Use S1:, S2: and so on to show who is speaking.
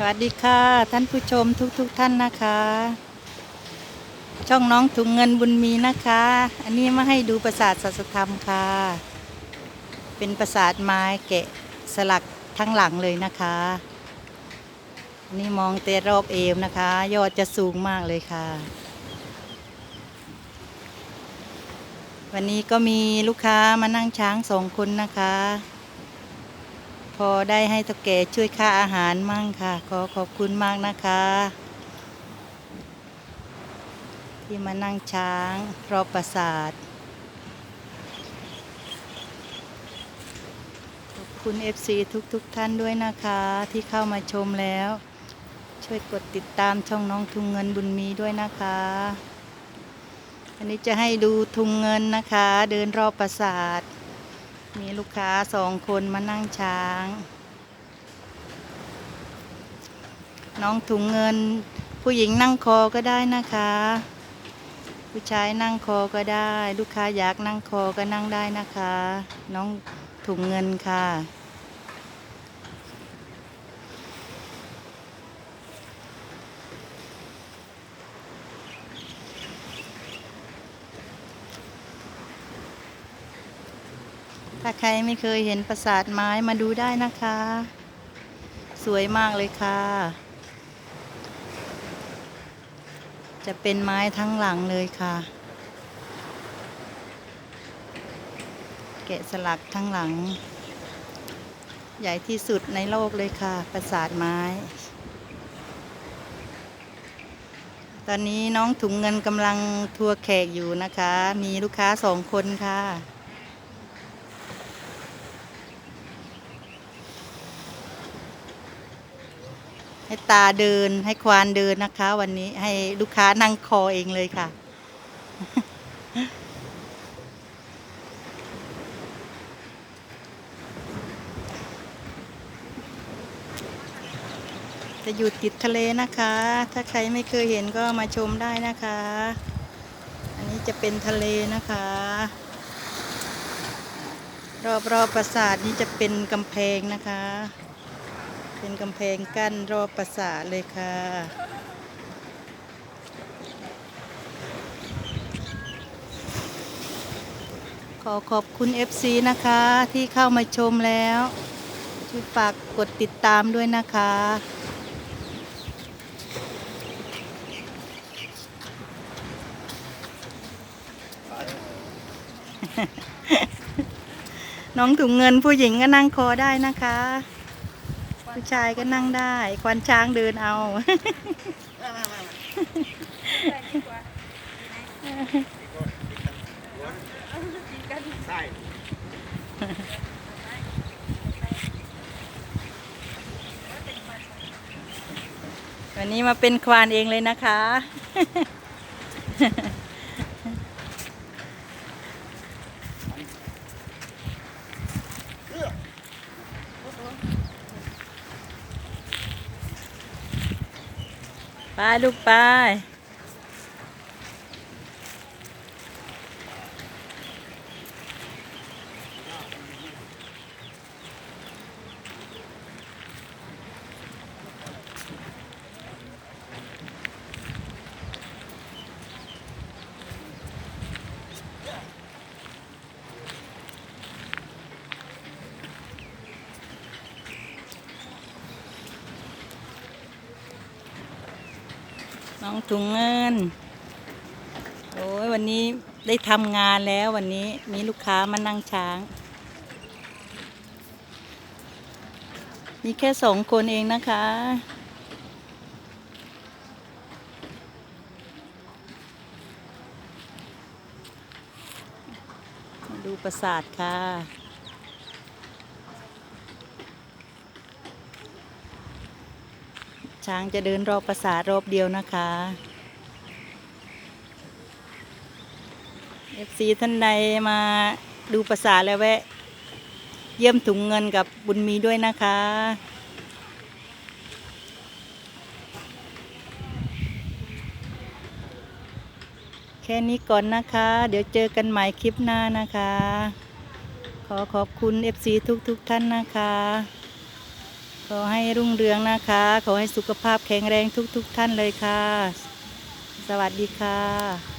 S1: สวัสดีค่ะ ท่านผู้ชมทุกๆทท่านนะคะ ช่องน้องถุงเงินบุญมีนะคะ อันนี้มาให้ดูปราสาทสัสธรรมค่ะ เป็นปราสาทไม้แกะสลักทั้งหลังเลยนะคะนนี่มองเตรอบเอวนะคะ ยอดจะสูงมากเลยค่ะ วันนี้ก็มีลูกค้ามานั่งช้างสองคนนะคะ พอได้ให้ตะแกช่วยค่าอาหารมั่งค่ะ ขอขอบคุณมากนะคะ ที่มานั่งช้างรอบปราสาท ขอบคุณ FC ทุกๆทท่านด้วยนะคะที่เข้ามาชมแล้ว ช่วยกดติดตามช่องน้องทุงเงินบุญมีด้วยนะคะอันนี้จะให้ดูทุงเงินนะคะ เดินรอบปราสาท มีลูกค้าสองคนมานั่งช้าง น้องถุงเงิน ผู้หญิงนั่งคอก็ได้นะคะ ผู้ชายนั่งคอก็ได้ ลูกค้าอยากนั่งคอก็นั่งได้นะคะ น้องถุงเงินค่ะ ถ้าใครไม่เคยเห็นปราสาทไม้มาดูได้นะคะ สวยมากเลยค่ะ จะเป็นไม้ทั้งหลังเลยค่ะ แกะสลักทั้งหลัง ใหญ่ที่สุดในโลกเลยค่ะ ปราสาทไม้ ตอนนี้น้องถุงเงินกำลังทัวร์แขกอยู่นะคะ มีลูกค้าสองคนค่ะ ให้ตาเดินให้ควานเดินนะคะ วันนี้ให้ลูกค้านั่งคอเองเลยค่ะ จะอยู่ติดทะเลนะคะ ถ้าใครไม่เคยเห็นก็มาชมได้นะคะ อันนี้จะเป็นทะเลนะคะ รอบๆปราสาทนี้จะเป็นกำแพงนะคะ เป็นกำแพงกั้นรอบปราสาทเลยค่ะ ขอขอบคุณ FC นะคะที่เข้ามาชมแล้ว ช่วยฝากกดติดตามด้วยนะคะน้องถุงเงินผู้หญิงก็นั่งคอได้นะคะ ผู้ชายก็นั่งได้ ควันช้างเดินเอา
S2: ใช่
S1: วันนี้มาเป็นควานเองเลยนะคะ ไปลูกไป น้องถุงเงิน โอ้ยวันนี้ได้ทำงานแล้ววันนี้มีลูกค้ามานั่งช้าง มีแค่สองคนเองนะคะ ดูปราสาทค่ะ ช้างจะเดินรอบปราสาทรอบเดียวนะคะ FC ท่านใดมาดูปราสาทแล้วแวะ เยี่ยมถุงเงินกับบุญมีด้วยนะคะ แค่นี้ก่อนนะคะ เดี๋ยวเจอกันใหม่คลิปหน้านะคะ ขอขอบคุณ FC ทุกๆทท่านนะคะ ขอให้รุ่งเรืองนะคะ ขอให้สุขภาพแข็งแรงทุกๆทท่านเลยค่ะ สวัสดีค่ะ